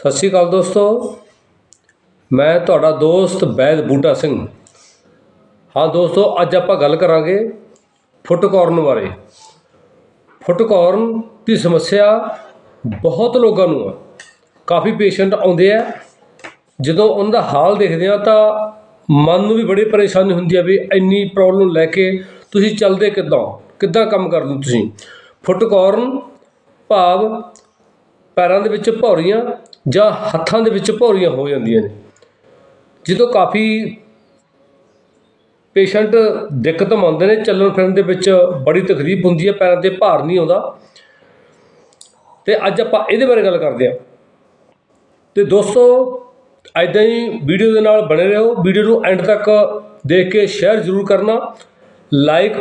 ਸਤਿ ਸ਼੍ਰੀ ਅਕਾਲ ਦੋਸਤੋ। ਮੈਂ ਤੁਹਾਡਾ ਦੋਸਤ ਬੈਦ ਬੂਟਾ ਸਿੰਘ। ਹਾਂ ਦੋਸਤੋ, ਅੱਜ ਆਪਾਂ ਗੱਲ ਕਰਾਂਗੇ ਫੁੱਟਕੌਰਨ ਬਾਰੇ। ਫੁੱਟਕੌਰਨ ਦੀ ਸਮੱਸਿਆ ਬਹੁਤ ਲੋਕਾਂ ਨੂੰ ਆ। ਕਾਫੀ ਪੇਸ਼ੈਂਟ ਆਉਂਦੇ ਆ। ਜਦੋਂ ਉਹਨਾਂ ਦਾ ਹਾਲ ਦੇਖਦੇ ਆ ਤਾਂ ਮਨ ਨੂੰ ਵੀ ਬੜੀ ਪਰੇਸ਼ਾਨੀ ਹੁੰਦੀ ਆ ਵੀ ਇੰਨੀ ਪ੍ਰੋਬਲਮ ਲੈ ਕੇ ਤੁਸੀਂ ਚੱਲਦੇ ਕਿੱਦਾਂ ਕਿੱਦਾਂ ਕੰਮ ਕਰਦੇ ਤੁਸੀਂ? ਫੁੱਟਕੌਰਨ ਭਾਵ ਪੈਰਾਂ ਦੇ ਵਿੱਚ ਭੌਰੀਆਂ ਜਾਂ ਹੱਥਾਂ ਦੇ ਵਿੱਚ ਭੌਰੀਆਂ ਹੋ ਜਾਂਦੀਆਂ ਨੇ। ਜਦੋਂ ਕਾਫੀ ਪੇਸ਼ੈਂਟ ਦਿੱਕਤ ਮੰਨਦੇ ਨੇ, ਚੱਲਣ ਫਿਰਨ ਦੇ ਵਿੱਚ ਬੜੀ ਤਕਲੀਫ ਹੁੰਦੀ ਹੈ, ਪੈਰਾਂ ਤੇ ਭਾਰ ਨਹੀਂ ਆਉਂਦਾ। ਤੇ ਅੱਜ ਆਪਾਂ ਇਹਦੇ ਬਾਰੇ ਗੱਲ ਕਰਦੇ ਹਾਂ। ਤੇ ਦੋਸਤੋ ਐਦਾਂ ਹੀ ਵੀਡੀਓ ਦੇ ਨਾਲ ਬਣੇ ਰਹੋ। ਵੀਡੀਓ ਨੂੰ ਐਂਡ ਤੱਕ ਦੇਖ ਕੇ ਸ਼ੇਅਰ ਜ਼ਰੂਰ ਕਰਨਾ। ਲਾਈਕ,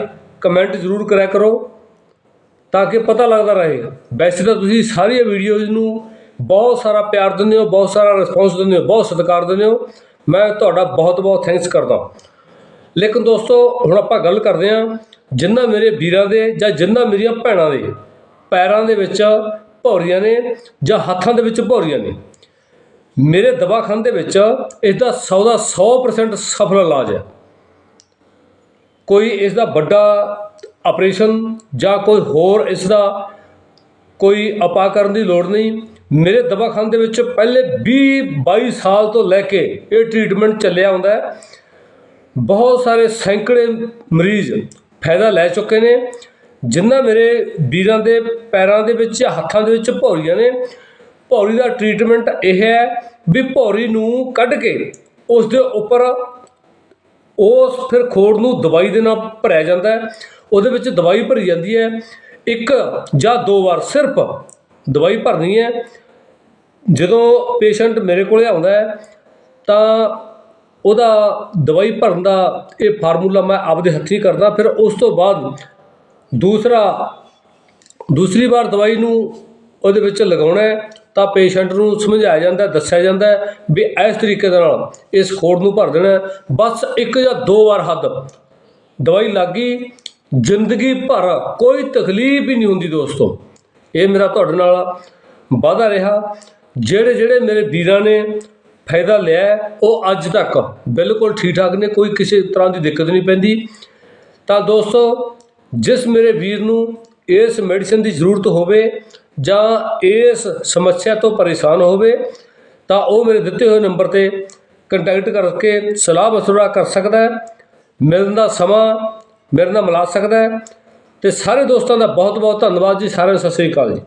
ਕਮੈਂਟ ਜ਼ਰੂਰ ਕਰਿਆ ਕਰੋ, ਤਾਂ ਕਿ ਪਤਾ ਲੱਗਦਾ ਰਹੇ। ਵੈਸੇ ਤਾਂ ਤੁਸੀਂ ਸਾਰੀਆਂ ਵੀਡੀਓਜ਼ ਨੂੰ ਬਹੁਤ ਸਾਰਾ ਪਿਆਰ ਦਿੰਦੇ ਹੋ, ਬਹੁਤ ਸਾਰਾ ਰਿਸਪੌਂਸ ਦਿੰਦੇ ਹੋ, ਬਹੁਤ ਸਤਿਕਾਰ ਦਿੰਦੇ ਹੋ। ਮੈਂ ਤੁਹਾਡਾ ਬਹੁਤ ਬਹੁਤ ਥੈਂਕਸ ਕਰਦਾ ਲੇਕਿਨ ਦੋਸਤੋ, ਹੁਣ ਆਪਾਂ ਗੱਲ ਕਰਦੇ ਹਾਂ ਜਿੰਨਾ ਮੇਰੇ ਵੀਰਾਂ ਦੇ ਜਾਂ ਜਿੰਨਾ ਮੇਰੀਆਂ ਭੈਣਾਂ ਦੇ ਪੈਰਾਂ ਦੇ ਵਿੱਚ ਭੌਰੀਆਂ ਨੇ ਜਾਂ ਹੱਥਾਂ ਦੇ ਵਿੱਚ ਭੌਰੀਆਂ ਨੇ। ਮੇਰੇ ਦਵਾਖਾਨੇ ਦੇ ਵਿੱਚ ਇਸ ਦਾ 100 ਦਾ 100% ਸਫਲ ਇਲਾਜ ਹੈ। ਕੋਈ ਇਸ ਦਾ ਵੱਡਾ ਆਪਰੇਸ਼ਨ ਜਾਂ ਕੋਈ ਹੋਰ ਇਸ ਦਾ ਕੋਈ ਆਪਾ ਕਰਨ ਦੀ ਲੋੜ ਨਹੀਂ। ਮੇਰੇ ਦਵਾਖਾਨ ਦੇ ਵਿੱਚ ਪਹਿਲੇ 20 22 ਸਾਲ ਤੋਂ ਲੈ ਕੇ ਇਹ ਟ੍ਰੀਟਮੈਂਟ ਚੱਲਿਆ ਹੁੰਦਾ ਹੈ। ਬਹੁਤ ਸਾਰੇ ਸੈਂਕੜੇ ਮਰੀਜ਼ ਫਾਇਦਾ ਲੈ ਚੁੱਕੇ ਨੇ ਜਿਨ੍ਹਾਂ ਮੇਰੇ ਵੀਰਾਂ ਦੇ ਪੈਰਾਂ ਦੇ ਵਿੱਚ ਹੱਥਾਂ ਦੇ ਵਿੱਚ ਭੌਰੀਆਂ ਨੇ। ਭੌਰੀ ਦਾ ਟ੍ਰੀਟਮੈਂਟ ਇਹ ਹੈ ਵੀ ਭੌਰੀ ਨੂੰ ਕੱਢ ਕੇ ਉਸ ਦੇ ਉੱਪਰ ਉਸ ਫਿਰ ਖੋੜ ਨੂੰ ਦਵਾਈ ਦੇ ਨਾਲ ਭਰਿਆ ਜਾਂਦਾ ਹੈ। ਉਹਦੇ ਵਿੱਚ ਦਵਾਈ ਭਰੀ ਜਾਂਦੀ ਹੈ। ਇੱਕ ਜਾਂ ਦੋ ਵਾਰ ਸਿਰਫ ਦਵਾਈ ਭਰਨੀ ਹੈ। ਜਦੋਂ ਪੇਸ਼ੈਂਟ ਮੇਰੇ ਕੋਲੇ ਆਉਂਦਾ ਹੈ, ਤਾਂ ਉਹਦਾ ਦਵਾਈ ਭਰਨ ਦਾ ਇਹ ਫਾਰਮੂਲਾ ਮੈਂ ਆਪਦੇ ਹੱਥੀਂ ਕਰਦਾ, ਫਿਰ ਉਸ ਤੋਂ ਬਾਅਦ ਦੂਸਰਾ, ਦੂਸਰੀ ਵਾਰ ਦਵਾਈ ਨੂੰ ਉਹਦੇ ਵਿੱਚ ਲਗਾਉਣਾ ਹੈ, ਤਾਂ ਪੇਸ਼ੈਂਟ ਨੂੰ ਸਮਝਾਇਆ ਜਾਂਦਾ ਦੱਸਿਆ ਜਾਂਦਾ ਵੀ ਇਸ ਤਰੀਕੇ ਦੇ ਨਾਲ ਇਸ ਖੋੜ ਨੂੰ ਭਰ ਦੇਣਾ ਬਸ ਇੱਕ ਜਾਂ ਦੋ ਵਾਰ ਹੱਦ ਦਵਾਈ ਲੱਗੀ ਜ਼ਿੰਦਗੀ ਭਰ ਕੋਈ ਤਕਲੀਫ ਹੀ ਨਹੀਂ ਹੁੰਦੀ ਦੋਸਤੋ। ਇਹ ਮੇਰਾ ਤੁਹਾਡੇ ਨਾਲ ਵਾਅਦਾ ਰਿਹਾ। ਜਿਹੜੇ ਜਿਹੜੇ ਮੇਰੇ ਵੀਰਾਂ ਨੇ ਫਾਇਦਾ ਲਿਆ ਉਹ ਅੱਜ ਤੱਕ ਬਿਲਕੁਲ ਠੀਕ ਠਾਕ ਨੇ, ਕੋਈ ਕਿਸੇ ਤਰ੍ਹਾਂ ਦੀ ਦਿੱਕਤ ਨਹੀਂ ਪੈਂਦੀ। ਤਾਂ ਦੋਸਤੋ, ਜਿਸ ਮੇਰੇ ਵੀਰ ਨੂੰ ਇਸ ਮੈਡੀਸਨ ਦੀ ਜ਼ਰੂਰਤ ਹੋਵੇ ਜਾਂ ਇਸ ਸਮੱਸਿਆ ਤੋਂ ਪਰੇਸ਼ਾਨ ਹੋਵੇ, ਤਾਂ ਉਹ ਮੇਰੇ ਦਿੱਤੇ ਹੋਏ ਨੰਬਰ ਤੇ ਕੰਟੈਕਟ ਕਰਕੇ ਸਲਾਹ ਮਸ਼ਵਰਾ ਕਰ ਸਕਦਾ ਹੈ। ਮਿਲਣ ਦਾ ਸਮਾਂ ਮੇਰੇ ਨਾਲ ਮਿਲਾ ਸਕਦਾ ਹੈ। ਤੇ ਸਾਰੇ ਦੋਸਤਾਂ ਦਾ ਬਹੁਤ ਬਹੁਤ ਧੰਨਵਾਦ ਜੀ ਸਾਰਿਆਂ ਨੂੰ ਸਤਿ ਸ੍ਰੀ ਅਕਾਲ ਜੀ।